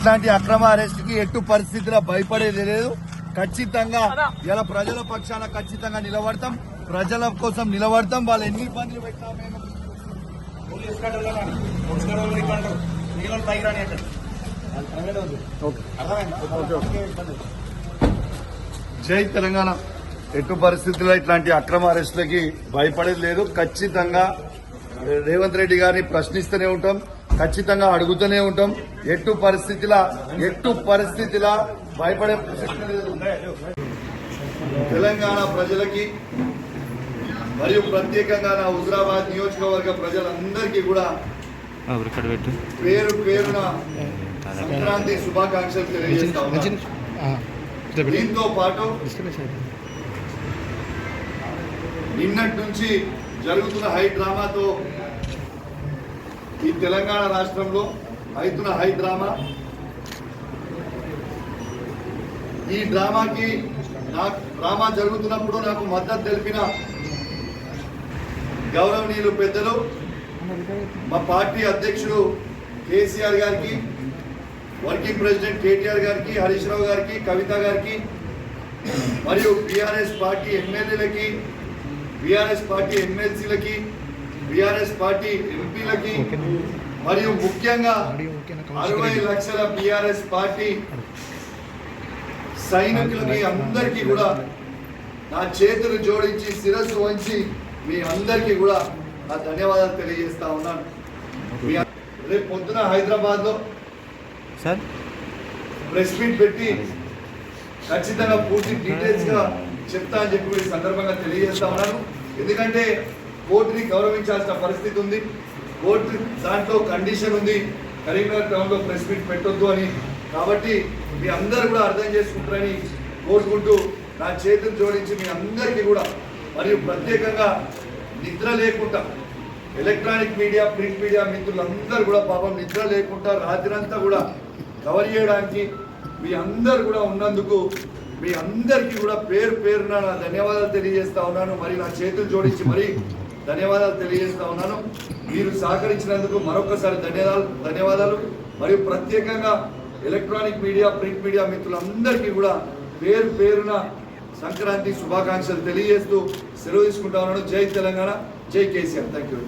ఇట్లాంటి అక్రమ అరెస్ట్కి ఎట్టు పరిస్థితిలో భయపడేది లేదు. ఖచ్చితంగా ఇలా ప్రజల పక్షాన ఖచ్చితంగా నిలబడతాం. ప్రజల కోసం నిలబడతాం. వాళ్ళు ఎన్ని ఇబ్బందులు పెట్టినా మేము జై తెలంగాణ. ఎటు పరిస్థితుల్లో ఇట్లాంటి అక్రమ అరెస్టులకి భయపడేది లేదు. ఖచ్చితంగా రేవంత్ రెడ్డి గారిని ప్రశ్నిస్తూనే ఉంటాం. ఖచ్చితంగా అడుగుతూనే ఉంటాం. ఎట్టు పరిస్థితిలా ఎట్టు పరిస్థితిలా భయపడే తెలంగాణ ప్రజలకి మరియు ప్రత్యేకంగా నా హుజరాబాద్ నియోజకవర్గ ప్రజలందరికీ కూడా పేరు పేరున సంక్రాంతి శుభాకాంక్షలు తెలియజేస్తా ఉన్నాను. దీంతో పాటు నిన్నటి నుంచి జరుగుతున్న హై డ్రామాతో ఈ తెలంగాణ రాష్ట్రంలో రైతుల హై డ్రామా. ఈ డ్రామాకి నాకు డ్రామా జరుగుతున్నప్పుడు నాకు మద్దతు తెలిపిన గౌరవనీయులు పెద్దలు మా పార్టీ అధ్యక్షుడు కేసీఆర్ గారికి వర్కింగ్ ప్రెసిడెంట్ కేటీఆర్ గారికి హరీష్ రావు గారికి కవిత గారికి మరియు బీఆర్ఎస్ పార్టీ ఎమ్మెల్యేలకి బీఆర్ఎస్ పార్టీ ఎమ్మెల్సీలకి బీఆర్ఎస్ పార్టీ ఎంపీలకి మరియు ముఖ్యంగా అరవై లక్షల బీఆర్ఎస్ పార్టీ సైనికులకి అందరికీ కూడా నా చేతులు జోడించి శిరస్సు వంచి మీ అందరికీ కూడా నా ధన్యవాదాలు తెలియజేస్తా ఉన్నాను. రేపు పొద్దున హైదరాబాద్లో సార్? ప్రెస్ మీట్ పెట్టి ఖచ్చితంగా పూర్తి డీటెయిల్స్గా చెప్తా అని చెప్పి సందర్భంగా తెలియజేస్తా ఉన్నాను. ఎందుకంటే కోర్టుని గౌరవించాల్సిన పరిస్థితి ఉంది. కోర్టు దాంట్లో కండిషన్ ఉంది. కరీంనగర్ టౌన్లో ప్రెస్ మీట్ పెట్టొద్దు అని. కాబట్టి మీ అందరు కూడా అర్థం చేసుకుంటారని కోరుకుంటూ నా చేతులు జోడించి మీ అందరికీ కూడా మరియు ప్రత్యేకంగా నిద్ర లేకుండా ఎలక్ట్రానిక్ మీడియా ప్రింట్ మీడియా మిత్రులందరూ కూడా పాపం నిద్ర లేకుండా రాత్రంతా కూడా కవర్ చేయడానికి మీ అందరు కూడా ఉన్నందుకు మీ అందరికీ కూడా పేరు పేరున నా ధన్యవాదాలు తెలియజేస్తా ఉన్నాను. మరి నా చేతులు జోడించి మరి ధన్యవాదాలు తెలియజేస్తా ఉన్నాను. మీరు సహకరించినందుకు మరొకసారి ధన్యవాదాలు ధన్యవాదాలు. మరియు ప్రత్యేకంగా ఎలక్ట్రానిక్ మీడియా ప్రింట్ మీడియా మిత్రులందరికీ కూడా పేరు పేరున సంక్రాంతి శుభాకాంక్షలు తెలియజేస్తూ సెలవు తీసుకుంటా ఉన్నాను. జై తెలంగాణ జై కేసీఆర్. Thank you